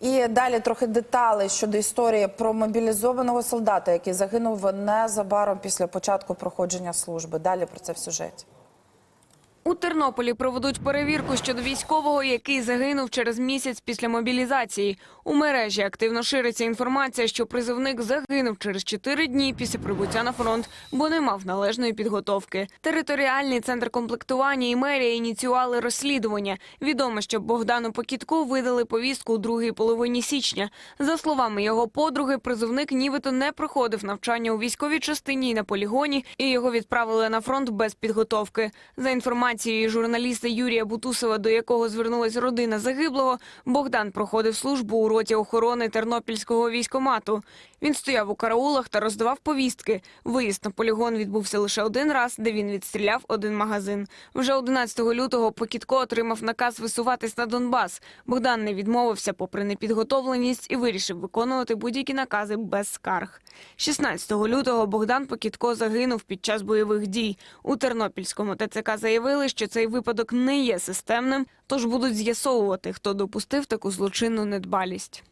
І далі трохи деталей щодо історії про мобілізованого солдата, який загинув незабаром після початку проходження служби. Далі про це в сюжеті. У Тернополі проведуть перевірку щодо військового, який загинув через місяць після мобілізації. У мережі активно шириться інформація, що призовник загинув через чотири дні після прибуття на фронт, бо не мав належної підготовки. Територіальний центр комплектування і мерія ініціювали розслідування. Відомо, що Богдану Покітку видали повістку у другій половині січня. За словами його подруги, призовник нібито не проходив навчання у військовій частині і на полігоні, і його відправили на фронт без підготовки. За інформацією журналіста Юрія Бутусова, до якого звернулась родина загиблого, Богдан проходив службу у роті охорони Тернопільського військомату. Він стояв у караулах та роздавав повістки. Виїзд на полігон відбувся лише один раз, де він відстріляв один магазин. Вже 11 лютого Покітко отримав наказ висуватись на Донбас. Богдан не відмовився, попри непідготовленість, і вирішив виконувати будь-які накази без скарг. 16 лютого Богдан Покітко загинув під час бойових дій. У Тернопільському ТЦК заявили, що цей випадок не є системним, тож будуть з'ясовувати, хто допустив таку злочинну недбалість.